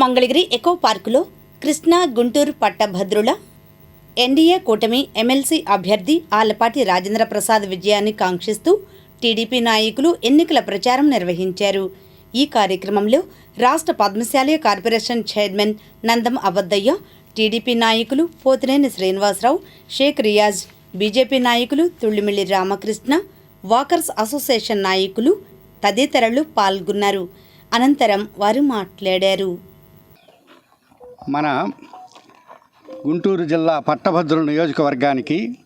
Mangalagiri echo పార్కులో కృష్ణా గుంటూరు పట్టభద్రుల NDA కూటమి ఎమ్మెల్సీ అభ్యర్థి ఆలపాటి రాజేంద్ర ప్రసాద్ విజయాన్ని కాంక్షిస్తూ టీడీపీ నాయకులు ఎన్నికల ప్రచారం నిర్వహించారు. ఈ కార్యక్రమంలో రాష్ట్ర Padmasali corporation chairman Nandam Abaddayya TDP నాయకులు పోతినేని శ్రీనివాసరావు షేక్ రియాజ్ బీజేపీ నాయకులు తుళ్ళిమిల్లి రామకృష్ణ వాకర్స్ అసోసియేషన్ నాయకులు తదితరులు పాల్గొన్నారు. అనంతరం వారు మాట్లాడారు. మన గుంటూరు జిల్లా పట్టభద్రుల నియోజకవర్గానికి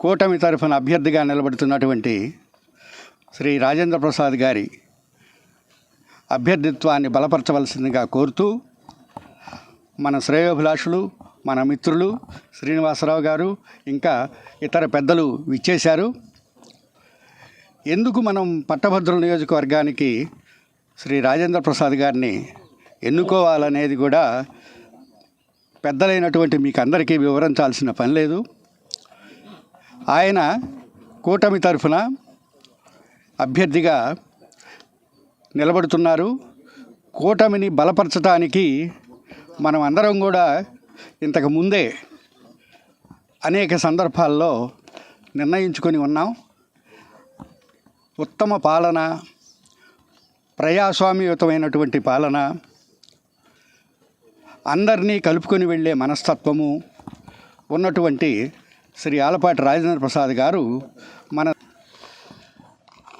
కూటమి తరఫున అభ్యర్థిగా నిలబడుతున్నటువంటి శ్రీ రాజేంద్ర ప్రసాద్ గారి అభ్యర్థిత్వాన్ని బలపరచవలసిందిగా కోరుతూ మన శ్రేయోభిలాషులు మన మిత్రులు శ్రీనివాసరావు గారు ఇంకా ఇతర పెద్దలు విచ్చేశారు. ఎందుకు మనం పట్టభద్రుల నియోజకవర్గానికి శ్రీ రాజేంద్ర ప్రసాద్ గారిని ఎన్నుకోవాలనేది కూడా పెద్దలైనటువంటి మీకు అందరికీ వివరించాల్సిన పని లేదు. ఆయన కూటమి తరఫున అభ్యర్థిగా నిలబడుతున్నారు. కూటమిని బలపరచడానికి మనం అందరం కూడా ఇంతకు ముందే అనేక సందర్భాల్లో నిర్ణయించుకొని ఉన్నాం. ఉత్తమ పాలన ప్రజాస్వామ్యయుతమైనటువంటి పాలన అందరినీ కలుపుకొని వెళ్ళే మనస్తత్వము ఉన్నటువంటి శ్రీ ఆలపాటి రాజేంద్ర ప్రసాద్ గారు మన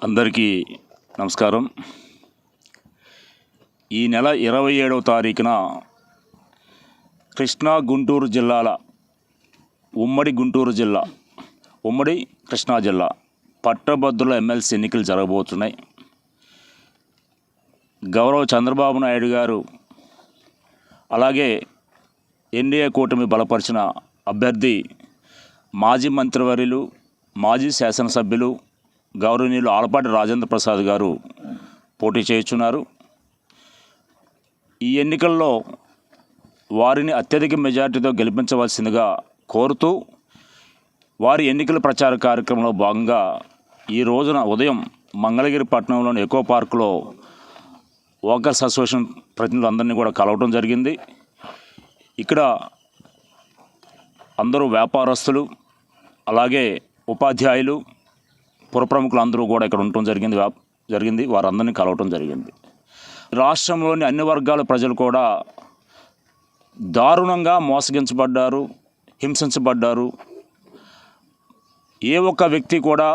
అందరికీ నమస్కారం. ఈ నెల ఇరవై ఏడవ తారీఖున కృష్ణా గుంటూరు జిల్లాల ఉమ్మడి గుంటూరు జిల్లా ఉమ్మడి కృష్ణా జిల్లా పట్టభద్రుల ఎమ్మెల్సీ ఎన్నికలు జరగబోతున్నాయి. గౌరవ చంద్రబాబు నాయుడు గారు అలాగే ఎన్డీఏ కూటమి బలపరిచిన అభ్యర్థి మాజీ మంత్రివర్యులు మాజీ శాసనసభ్యులు గౌరవనీయులు ఆలపాటి రాజేంద్ర ప్రసాద్ గారు పోటీ చేయుచున్నారు. ఈ ఎన్నికల్లో వారిని అత్యధిక మెజార్టీతో గెలిపించవలసిందిగా కోరుతూ వారి ఎన్నికల ప్రచార కార్యక్రమంలో భాగంగా ఈ రోజున ఉదయం మంగళగిరి పట్టణంలోని ఎకో పార్కులో వాకర్స్ అసోసియేషన్ ప్రతినిధులందరినీ కూడా కలవటం జరిగింది. ఇక్కడ అందరూ వ్యాపారస్తులు అలాగే ఉపాధ్యాయులు పురప్రముఖులు అందరూ కూడా ఇక్కడ ఉండటం జరిగింది. వ్యాప్ జరిగింది. వారందరినీ కలవటం జరిగింది. రాష్ట్రంలోని అన్ని వర్గాల ప్రజలు కూడా దారుణంగా మోసగించబడ్డారు హింసించబడ్డారు. ఏ ఒక్క వ్యక్తి కూడా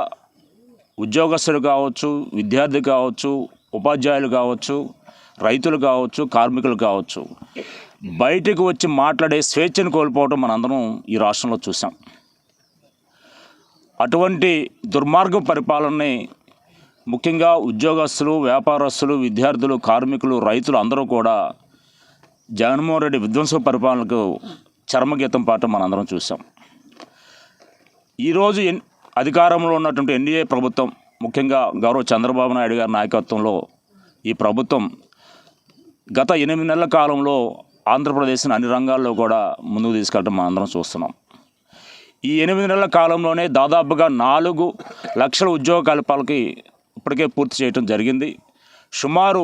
ఉద్యోగస్తులు కావచ్చు విద్యార్థి కావచ్చు ఉపాధ్యాయులు కావచ్చు రైతులు కావచ్చు కార్మికులు కావచ్చు బయటకు వచ్చి మాట్లాడే స్వేచ్ఛను కోల్పోవడం మనందరం ఈ రాష్ట్రంలో చూసాం అటువంటి దుర్మార్గ పరిపాలనని ముఖ్యంగా ఉద్యోగస్తులు వ్యాపారస్తులు విద్యార్థులు కార్మికులు రైతులు అందరూ కూడా జగన్మోహన్ రెడ్డి విధ్వంస పరిపాలనకు చర్మగీతం పాట మనందరం చూసాం ఈరోజు ఎన్ అధికారంలో ఉన్నటువంటి ఎన్డీఏ ప్రభుత్వం ముఖ్యంగా గౌరవ చంద్రబాబు నాయుడు గారి నాయకత్వంలో ఈ ప్రభుత్వం గత ఎనిమిది నెలల కాలంలో ఆంధ్రప్రదేశ్ని అన్ని రంగాల్లో కూడా ముందుకు తీసుకెళ్ళడం మనం అందరం చూస్తున్నాం. ఈ ఎనిమిది నెలల కాలంలోనే దాదాపుగా నాలుగు లక్షల ఉద్యోగ కల్పాలకి ఇప్పటికే పూర్తి చేయడం జరిగింది. సుమారు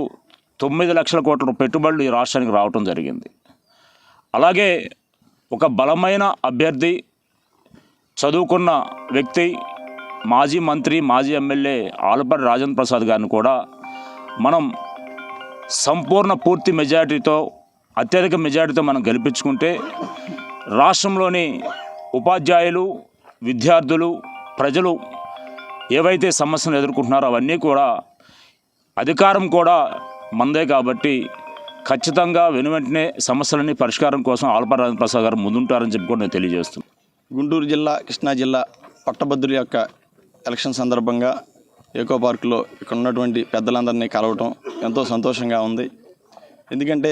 తొమ్మిది లక్షల కోట్ల పెట్టుబడులు ఈ రాష్ట్రానికి రావటం జరిగింది. అలాగే ఒక బలమైన అభ్యర్థి చదువుకున్న వ్యక్తి మాజీ మంత్రి మాజీ ఎమ్మెల్యే ఆలపాటి రాజేంద్ర ప్రసాద్ గారిని కూడా మనం సంపూర్ణ పూర్తి మెజారిటీతో అత్యధిక మెజారిటీతో మనం గెలిపించుకుంటే రాష్ట్రంలోని ఉపాధ్యాయులు విద్యార్థులు ప్రజలు ఏవైతే సమస్యలు ఎదుర్కొంటున్నారో అవన్నీ కూడా అధికారం కూడా మందే కాబట్టి ఖచ్చితంగా వెను వెంటనే సమస్యలన్నీ పరిష్కారం కోసం ఆలపాటి ప్రసాద్ గారు ముందుంటారని చెప్పి కూడా నేను తెలియజేస్తున్నాను. గుంటూరు జిల్లా కృష్ణా జిల్లా పట్టభద్రుల యొక్క ఎలక్షన్ సందర్భంగా ఏకో పార్కులో ఇక్కడ ఉన్నటువంటి పెద్దలందరినీ కలవటం ఎంతో సంతోషంగా ఉంది. ఎందుకంటే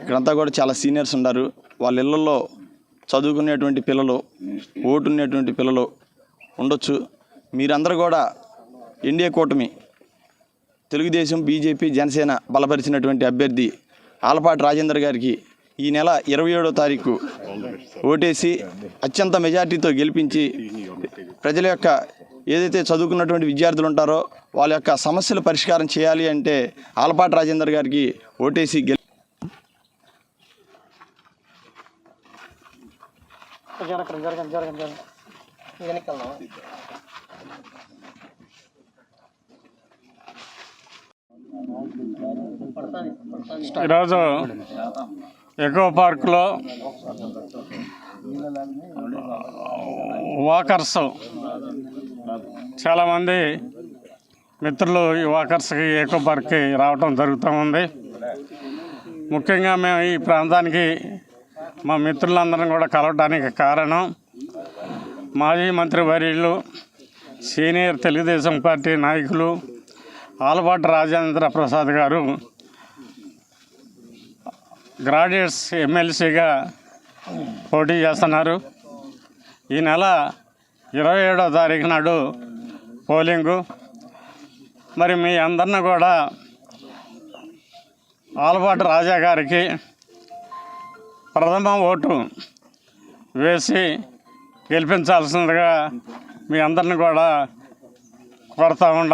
ఇక్కడంతా కూడా చాలా సీనియర్స్ ఉన్నారు. వాళ్ళ ఇళ్ళల్లో చదువుకునేటువంటి పిల్లలు ఓటునేటువంటి పిల్లలు ఉండొచ్చు. మీరందరూ కూడా ఎన్డీఏ కూటమి తెలుగుదేశం బీజేపీ జనసేన బలపరిచినటువంటి అభ్యర్థి ఆలపాటి రాజేందర్ గారికి ఈ నెల ఇరవై ఏడో తారీఖు ఓటేసి అత్యంత మెజార్టీతో గెలిపించి ప్రజల యొక్క ఏదైతే చదువుకున్నటువంటి విద్యార్థులు ఉంటారో వాళ్ళ యొక్క సమస్యల పరిష్కారం చేయాలి అంటే ఆలపాటి రాజేందర్ గారికి ఓటేసి గెలి ఈరోజు ఎకో పార్క్లో వాకర్స్ చాలామంది మిత్రులు ఈ వాకర్స్కి ఎకో పార్క్కి రావటం జరుగుతూ ఉంది. ముఖ్యంగా మేము ఈ ప్రాంతానికి మా మిత్రులందరం కూడా కలవడానికి కారణం మాజీ మంత్రి వర్యులు సీనియర్ తెలుగుదేశం పార్టీ నాయకులు ఆలపాటి రాజేంద్ర ప్రసాద్ గారు గ్రాడ్యుయేట్స్ ఎమ్మెల్సీగా పోటీ చేస్తున్నారు. ఈ నెల ఇరవై ఏడో తారీఖు నాడు పోలింగు. మరి మీ అందరిని కూడా ఆలపాటి రాజా గారికి ప్రథమ ఓటు వేసి గెలిపించాల్సిందిగా మీ అందరిని కూడా కొడతా ఉన్నాం.